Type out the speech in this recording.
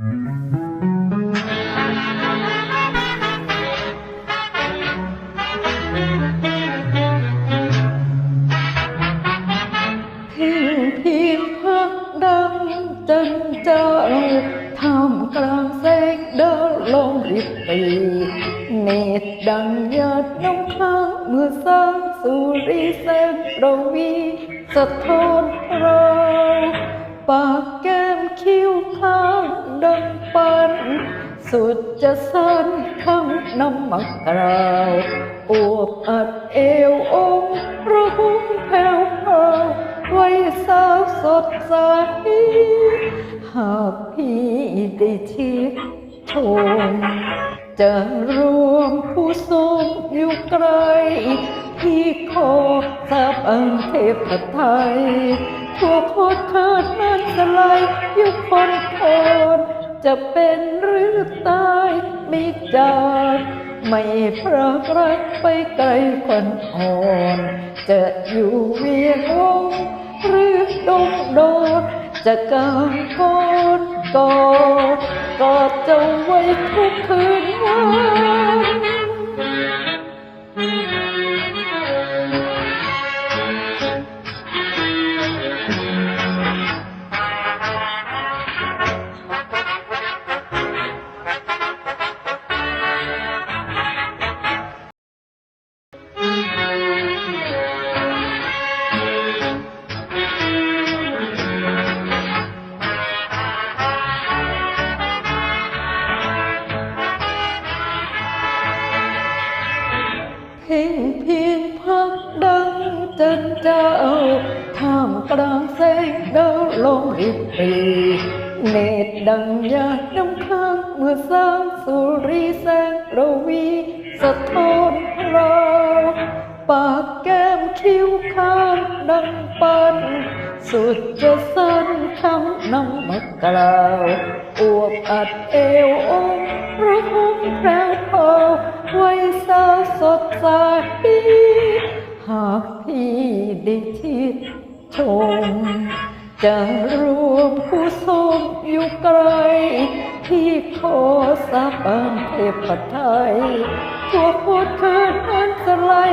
ดังจันจ้าท่ามกลางแสงเดินลงริบปีเนตดังหยาดน้ำค้างเมื่อสร้างสุริแสงประวีสะท้อนเรา ปากแก้มคิ้วข้าง ดังปัน สุดจะสั้นข้งน้ำมักกราวอวบอัดเอวองค์ระหุ่มแผ่วเผาไว้สาวสดใส หากพี่ได้ชิดชมจะรวมผู้ทรงอยู่ไกล ที่ขอทราบอันเทพไทยทั่วโคตรเคิดนั้นสลายยุคนคน จะเป็นหรือตายไม่จากไม่พรากรักไปไกลควันอ่อน จะอยู่เวียงวงหรือดงโดดจะกางกอดกอดกอดเจ้าไว้ทุกคืนวัน จันเจ้าท่ามกลางแสงดาวลงริบปีเนตรดังยาดน้ำค้างเมื่อสร้างสุริแสงระวีสะท้อนเราปากแก้มคิ้วข้างดังปัน สุดจะสั้นคำนำมากล่าวอวบอัดเอวองระหุ่มแพรวพราไว้สาวสดใสหาก ได้ทิศชม จะรวมผู้ทรงอยู่ไกล ที่ขอสาบานเทพไทยตัวโคตรเคินอันสลาย